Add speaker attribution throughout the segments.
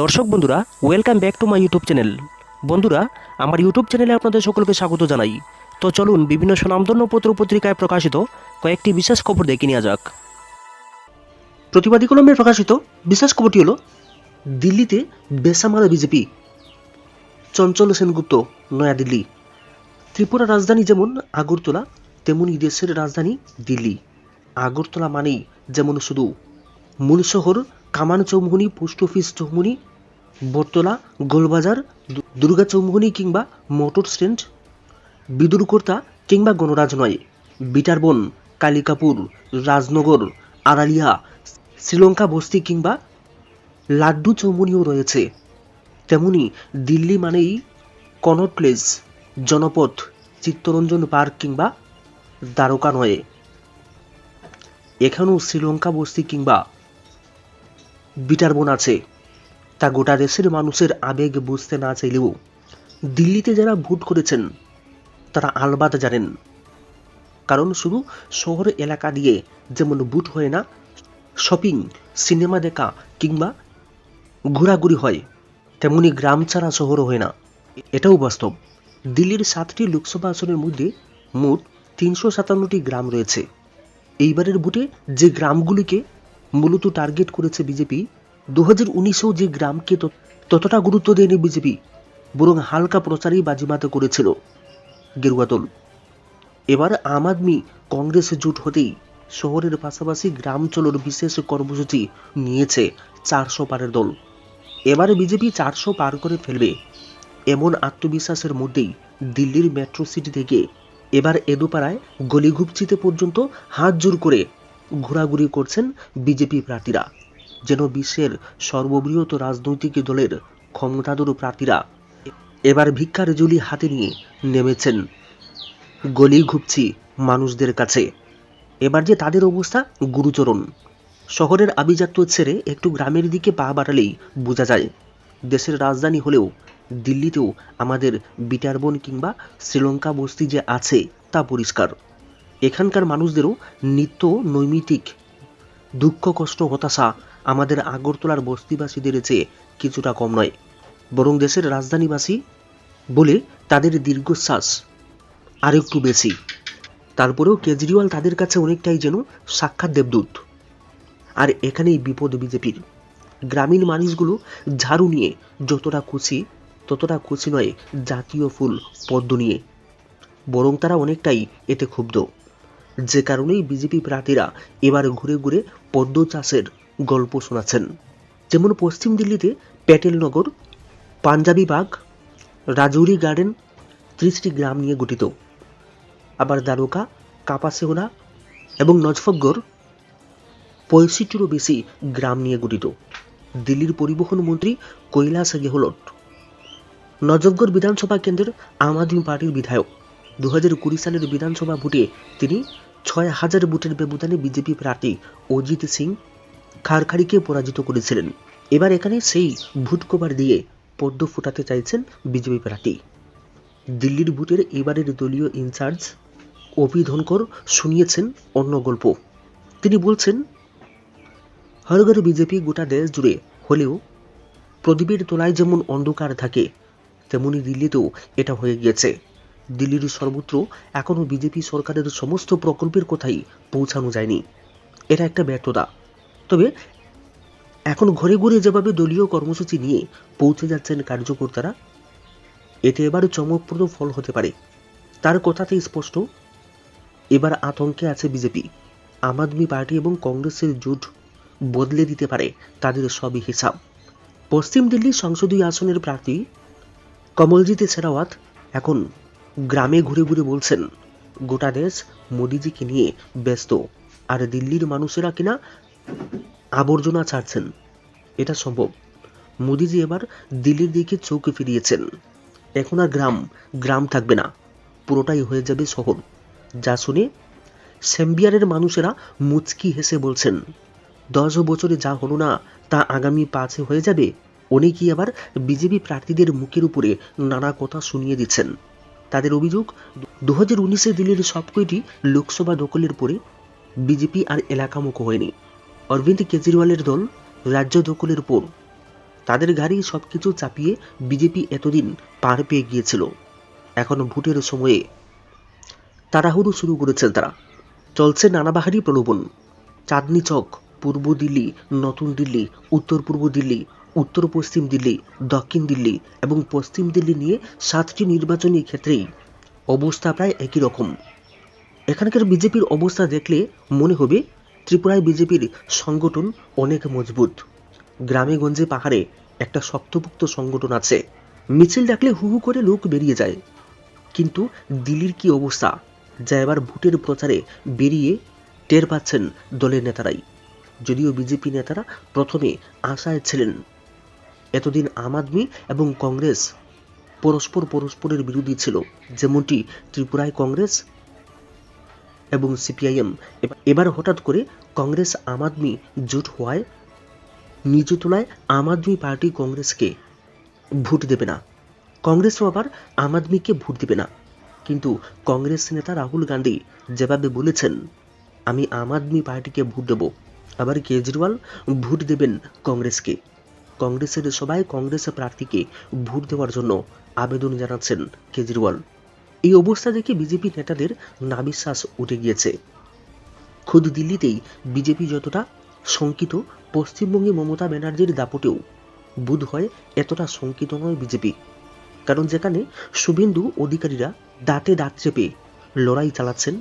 Speaker 1: দর্শক বন্ধুরা welcome back to my YouTube channel বন্ধুরা, আমার ইউটিউব চ্যানেলে আপনাদের সকলকে স্বাগত জানাই। তো চলুন বিভিন্ন সুনামধন্য পত্র পত্রিকায় প্রকাশিত কয়েকটি বিশেষ খবর দেখে নেওয়া যাক। প্রতিবাদী কলমে প্রকাশিত বিশেষ খবরটি হলো, দিল্লিতে বেসামারা বিজেপি, চঞ্চল সেনগুপ্ত, নয়াদিল্লি। ত্রিপুরা রাজধানী যেমন আগরতলা, তেমনি দেশের রাজধানী দিল্লি। আগরতলা মানেই যেমন শুধু মূল শহর কামান চৌমুহনী, পোস্ট অফিস চৌমুহনী, বটতলা, গোলবাজার দুর্গা চৌমুহনী কিংবা মোটর স্ট্যান্ড, বিদুরকর্তা কিংবা গণরাজ নয়। বিটারবন কালিকাপুর, রাজনগর, আড়ালিয়া, শ্রীলঙ্কা বস্তি কিংবা লাড্ডু চৌমুনিও রয়েছে। তেমনি দিল্লি মানেই Connaught Place Janpath, Chittaranjan Park কিংবা দ্বারকা নয়। এখানেও শ্রীলঙ্কা বস্তি কিংবা বিটারবন আছে। তা গোটা দেশের মানুষের আবেগ বুঝতে না চাইলেও দিল্লিতে যারা ভোট করেছেন, তারা আলবাদ জানেন। কারণ শুধু শহর এলাকা দিয়ে যেমন বুট হয় না, শপিং, সিনেমা দেখা কিংবা ঘোরাঘুরি হয়, তেমনি গ্রাম ছাড়া শহর হয় না। এটাও বাস্তব। দিল্লির সাতটি লোকসভা আসনের মধ্যে মোট তিনশো সাতান্নটি গ্রাম রয়েছে। এইবারের ভোটে যে গ্রামগুলিকে মূলত টার্গেট করেছে বিজেপি দু হাজার উনিশেও যে গ্রামকে তত- ততটা গুরুত্ব দেয়নি বিজেপি বরং হালকা প্রচারেই বাজিমাতে করেছিল। গেরুয়া দল। এবার আম আদমি কংগ্রেস জোট হতেই শহরের পাশাপাশি গ্রাম চলোর বিশেষ কর্মসূচি নিয়েছে চারশো পারের দল। এবার বিজেপি চারশো পার করে ফেলবে। এমন আত্মবিশ্বাসের মধ্যেই দিল্লির মেট্রো সিটি থেকে এবার এদুপাড়ায় গলিগুপচিতে পর্যন্ত হাত জোর করে ঘোরাঘুরি করছেন বিজেপি প্রার্থীরা। যেন বিশ্বের সর্ববৃহৎ রাজনৈতিক দলের ক্ষমতাধর প্রার্থীরা এবার ভিক্ষার জুলি হাতে নিয়ে নেমেছেন। গলি ঘুপছি মানুষদের কাছে। এবার যে তাদের অবস্থা গুরুচরণ। শহরের আভিজাত্য ছেড়ে একটু গ্রামের দিকে পা বাড়ালেই বোঝা যায়, দেশের রাজধানী হলেও দিল্লিতেও আমাদের বিটারবন কিংবা শ্রীলঙ্কা বস্তি যে আছে তা পরিষ্কার। এখানকার মানুষদেরও নিত্য নৈমিতিক দুঃখ, কষ্ট, হতাশা আমাদের আগরতলার বস্তিবাসীদের চেয়ে কিছুটা কম নয়। বরং দেশের রাজধানীবাসী বলে তাদের দীর্ঘশ্বাস আর একটু বেশি। তারপরেও কেজরিওয়াল তাদের কাছে অনেকটাই যেন সাক্ষাৎ দেবদূত। আর এখানেই বিপদ বিজেপির। গ্রামীণ মানুষগুলো ঝাড়ু নিয়ে যতটা খুশি, ততটা খুশি নয় জাতীয় ফুল, পদ্ম নিয়ে। বরং তারা অনেকটাই এতে ক্ষুব্ধ। যে কারণেই বিজেপি প্রার্থীরা এবার ঘুরে ঘুরে পদ্ম চাষের গল্প শোনাচ্ছেন। যেমন পশ্চিম দিল্লিতে প্যাটেলনগর পাঞ্জাবি বাগ, রাজৌরি গার্ডেন ত্রিশটি গ্রাম নিয়ে গঠিত। আবার দ্বারকা কাপাসেওলা এবং নজফগড় পঁয়ষট্টিরও বেশি গ্রাম নিয়ে গঠিত। দিল্লির পরিবহন মন্ত্রী কৈলাস গেহলট। নজফগড় বিধানসভা কেন্দ্রের আম আদমি পার্টির বিধায়ক। দু হাজার কুড়ি সালের বিধানসভা ভোটে তিনি ছয় হাজার ভোটের ব্যবধানে বিজেপি প্রার্থী অজিত সিং খারখাড়িকে পরাজিত করেছিলেন। এবার এখানে সেই ভোট কভার দিয়ে পদ্ম ফোটাতে চাইছেন বিজেপি প্রার্থী। দিল্লির ভোটের এবারের দলীয় ইনচার্জ অভি ধনকর শুনিয়েছেন অন্য গল্প। তিনি বলছেন হরঘর বিজেপি গোটা দেশ জুড়ে হলেও প্রদীপের তোলায় যেমন অন্ধকার থাকে, তেমনি দিল্লিতেও এটা হয়ে গিয়েছে। দিল্লির সর্বত্র এখনও বিজেপি সরকারের সমস্ত প্রকল্পের কথাই পৌঁছানো যায়নি। এটা একটা ব্যর্থতা। তবে এখন ঘরে ঘুরে যেভাবে দলীয় কর্মসূচি নিয়ে পৌঁছে যাচ্ছেন কার্যকর্তারা, এতে এবার চমকপ্রদ ফল হতে পারে। তার কথাতেই স্পষ্ট, এবার আতঙ্কে আছে বিজেপি। আম আদমি পার্টি এবং কংগ্রেসের জোট বদলে দিতে পারে তাদের সবই হিসাব। পশ্চিম দিল্লির সংসদীয় আসনের প্রার্থী কমলজিৎ শেরাওয়াত এখন গ্রামে ঘুরে ঘুরে বলছেন, গোটা দেশ মোদিজিকে নিয়ে ব্যস্ত, আর দিল্লির মানুষেরা কিনা আবর্জনা ছাড়ছেন। এটা সম্ভব। মোদিজি এবার দিল্লির দিকে চোখ ফিরিয়েছেন। এখন আর গ্রাম গ্রাম থাকবে না। পুরোটাই হয়ে যাবে শহর। যা শুনে সেম্বিয়ারের মানুষেরা মুচকি হেসে বলছেন, দশ বছরে যা হলো না, তা আগামী পাঁচে হয়ে যাবে? অনেকেই আবার বিজেপি প্রার্থীদের মুখের উপরে নানা কথা শুনিয়ে দিচ্ছেন। তাদের অভিযোগ, দু হাজার উনিশে দিল্লির সবকটি লোকসভা দখলের পরে বিজেপি আর এলাকামুখো হয়নি। অরবিন্দ কেজরিওয়ালের দল রাজ্য দখলের পর। তাদের ঘাড়ি সবকিছু চাপিয়ে বিজেপি এতদিন পার পেয়ে গিয়েছিল। এখন ভোটের সময়ে। তাড়াহুড়ো শুরু করেছেন তারা। চলছে নানাবাহারি প্রলোভন। চাঁদনি চক, পূর্ব দিল্লি, নতুন দিল্লি, উত্তর পূর্ব দিল্লি উত্তর পশ্চিম দিল্লি, দক্ষিণ দিল্লি এবং পশ্চিম দিল্লি নিয়ে সাতটি নির্বাচনী ক্ষেত্রেই অবস্থা প্রায় একই রকম। এখানকার বিজেপির অবস্থা দেখলে মনে হবে ত্রিপুরায় বিজেপির সংগঠন অনেক মজবুত। গ্রামে গঞ্জে পাহাড়ে একটা শক্তপুক্ত সংগঠন আছে। মিছিল ডাকলে হু হু করে লোক বেরিয়ে যায়। কিন্তু দিল্লির কি অবস্থা? যা এবার ভোটের প্রচারে বেরিয়ে টের পাচ্ছেন দলের নেতারাই। যদিও বিজেপি নেতারা প্রথমে আশায় ছিলেন। এতদিন আম আদমি এবং কংগ্রেস পরস্পর পরস্পরের বিরোধী ছিল। যেমনটি ত্রিপুরায় কংগ্রেস এবং সিপিআইএম। এবার হঠাৎ করে কংগ্রেস আম আদমি জোট হওয়ায় নিজ তোলায় আম আদমি পার্টি কংগ্রেসকে ভোট দেবে না। কংগ্রেসও আবার আম আদমিকে ভোট দেবে না। কিন্তু কংগ্রেস নেতা রাহুল গান্ধী যেভাবে বলেছেন, আমি আম আদমি পার্টিকে ভোট দেব। আবার কেজরিওয়াল ভোট দেবেন কংগ্রেসকে। কংগ্রেসের সবাই কংগ্রেস প্রার্থীকে ভোট দেওয়ার জন্য আবেদন জানাচ্ছেন কেজরিওয়াল। এই অবস্থা দেখে বিজেপি নেতাদের নাবিশ্বাস উঠে গিয়েছে। খুদ দিল্লিতেই বিজেপি যতটা শঙ্কিত, পশ্চিমবঙ্গে মমতা ব্যানার্জির দাপটেও বোধ হয় এতটা শঙ্কিত নয় বিজেপি। কারণ যেখানে শুভেন্দু অধিকারীরা দাঁতে দাঁত চেপে লড়াই চালাচ্ছেন,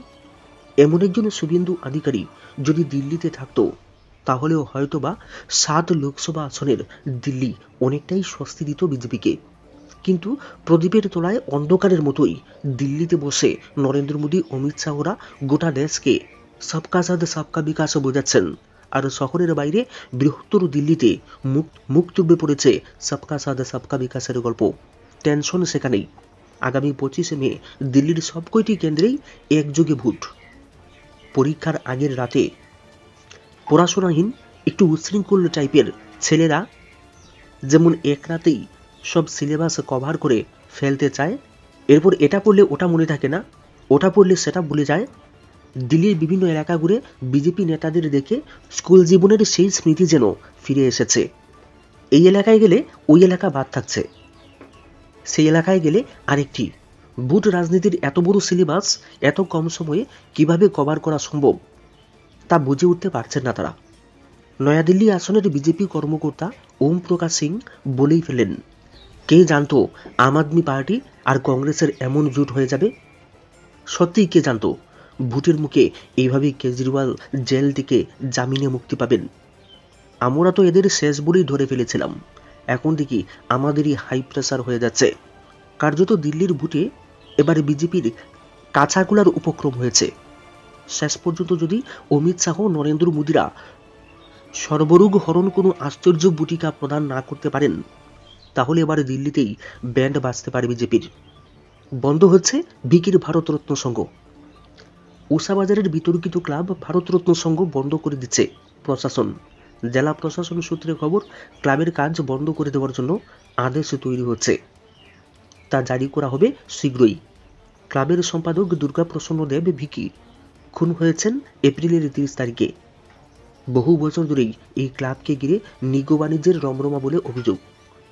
Speaker 1: এমন একজন শুভেন্দু অধিকারী যদি দিল্লিতে থাকতো তাহলেও হয়তোবা সাত লোকসভা আসনের দিল্লি অনেকটাই স্বস্তি দিত বিজেপিকে। কিন্তু প্রদীপের তলায় অন্ধকারের মতোই দিল্লিতে বসে নরেন্দ্র মোদী, অমিত শাহরা গোটা দেশকে সবকা সাথ, সবকা বিকাশ বোঝাচ্ছেন। আর শহরের বাইরে বৃহত্তর দিল্লিতে মুখ মুখ পড়েছে সবকা সাথ, সবকা বিকাশের গল্প। টেনশন সেখানেই। আগামী পঁচিশে মে দিল্লির সব কয়টি কেন্দ্রেই একযোগে ভোট। পরীক্ষার আগের রাতে পড়াশোনাহীন, একটু উচ্ছৃঙ্খল টাইপের ছেলেরা যেমন এক রাতেই সব সিলেবাস কভার করে ফেলতে চায়, এরপর এটা পড়লে ওটা মনে থাকে না, ওটা পড়লে সেটা ভুলে যায়। দিল্লির বিভিন্ন এলাকা ঘুরে বিজেপি নেতাদের দেখে স্কুল জীবনের সেই স্মৃতি যেন ফিরে এসেছে। এই এলাকায় গেলে ওই এলাকা বাদ থাকছে। সেই এলাকায় গেলে আরেকটি। বুট রাজনীতির এত বড় সিলেবাস এত কম সময়ে কীভাবে কভার করা সম্ভব? তা বুঝে উঠতে পারছেন না তারা। নয়াদিল্লি আসনের বিজেপি কর্মকর্তা ওম প্রকাশ সিং বলেই ফেলেন, কে জানতো আম আদমি পার্টি আর কংগ্রেসের এমন জোট হয়ে যাবে? সত্যিই কে জানতো? ভোটের মুখে এইভাবেই কেজরিওয়াল জেল থেকে জামিনে মুক্তি পাবেন। আমরা তো এদের শেষ বলেই ধরে ফেলেছিলাম। এখন দেখি আমাদেরই হাই প্রেসার হয়ে যাচ্ছে। কার্যত দিল্লির ভোটে এবারে বিজেপির কাছাগুলার উপক্রম হয়েছে। শেষ পর্যন্ত যদি অমিত শাহ নরেন্দ্র মোদীরা সর্বরোগ হরণ কোনো আশ্চর্য বুটিকা প্রদান না করতে পারেন, তাহলে এবার দিল্লিতেই ব্যান্ড বাজতে পারে বিজেপির। বন্ধ হচ্ছে বিকির ভারতরত্ন সংঘ। উষাবাজারের বিতর্কিত ক্লাব ভারতরত্ন সংঘ বন্ধ করে দিচ্ছে প্রশাসন। জেলা প্রশাসন সূত্রে খবর, ক্লাবের কাজ বন্ধ করে দেওয়ার জন্য আদেশ তৈরি হচ্ছে। তা জারি করা হবে শীঘ্রই। ক্লাবের সম্পাদক দুর্গা প্রসন্ন দেব ভিকি খুন হয়েছেন এপ্রিলের তিরিশ তারিখে। বহু বছর ধরেই এই ক্লাবকে ঘিরে নিগো বাণিজ্যের রমরমা বলে অভিযোগ।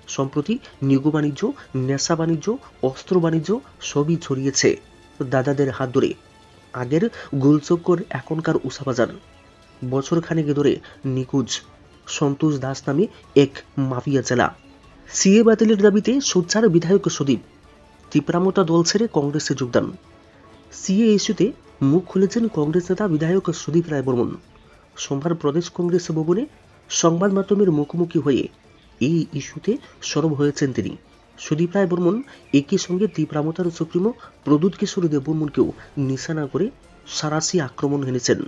Speaker 1: সম্প্রতি নিগো বাণিজ্য, নেশা বাণিজ্য, অস্ত্র বাণিজ্য সবই ছড়িয়েছে দাদাদের হাত ধরে। আগের গোলচক্কর এখনকার উষাবাজার। বছর খানেক ধরে নিখোঁজ। সন্তোষ দাস নামে এক মাফিয়া জেলা। সিএ বাতিলের দাবিতে সোচ্চার বিধায়ক সদীপ। তীব্রামতা দল ছেড়ে কংগ্রেসে যোগদান। সিএ ইস্যুতে মুখ খুলেছেন কংগ্রেস নেতা বিধায়ক সুদীপ রায় বর্মন। সোমবার প্রদেশ কংগ্রেস ভবনে সংবাদ মাধ্যমের মুখোমুখি হয়ে এই ইস্যুতে সরব হয়েছেন তিনি। সুদীপ রায় বর্মন একই সঙ্গে তীব্রামতার সুপ্রিমো প্রদূত কিশোর দেববর্মনকেও নিশানা করে সারাসি আক্রমণ হেনেছেন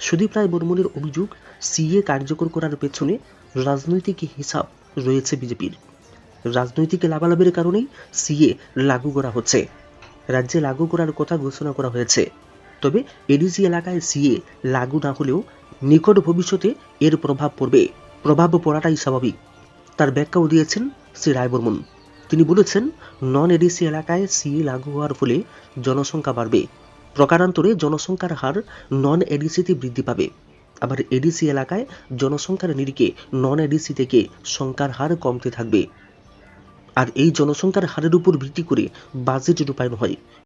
Speaker 1: সুদীপ রায় বর্মনের অভিযোগ সিএ কার্যকর করার পেছনে রাজনৈতিক হিসাব রয়েছে বিজেপির। রাজনৈতিক লাভালাভের কারণেই সিএ লাগু করা হচ্ছে। রাজ্যে লাগু করার কথা ঘোষণা করা হয়েছে। তবে এডিসি এলাকায় সিএ লাগু না হলেও নিকট ভবিষ্যতে এর প্রভাব পড়বে। প্রভাব পড়াটাই স্বাভাবিক। তার ব্যাখ্যাও দিয়েছেন শ্রী রায়বর্মন। তিনি বলেছেন নন এডিসি এলাকায় সিএ লাগু হওয়ার ফলে জনসংখ্যা বাড়বে। প্রকারান্তরে জনসংখ্যার হার নন এডিসিতে বৃদ্ধি পাবে। আবার এডিসি এলাকায় জনসংখ্যার নিরিখে নন এডিসি থেকে সংখ্যার হার কমতে থাকবে। আর এই জনসংখ্যার হারের উপর ভিত্তি করে বাজেট রূপায়ণ হয়।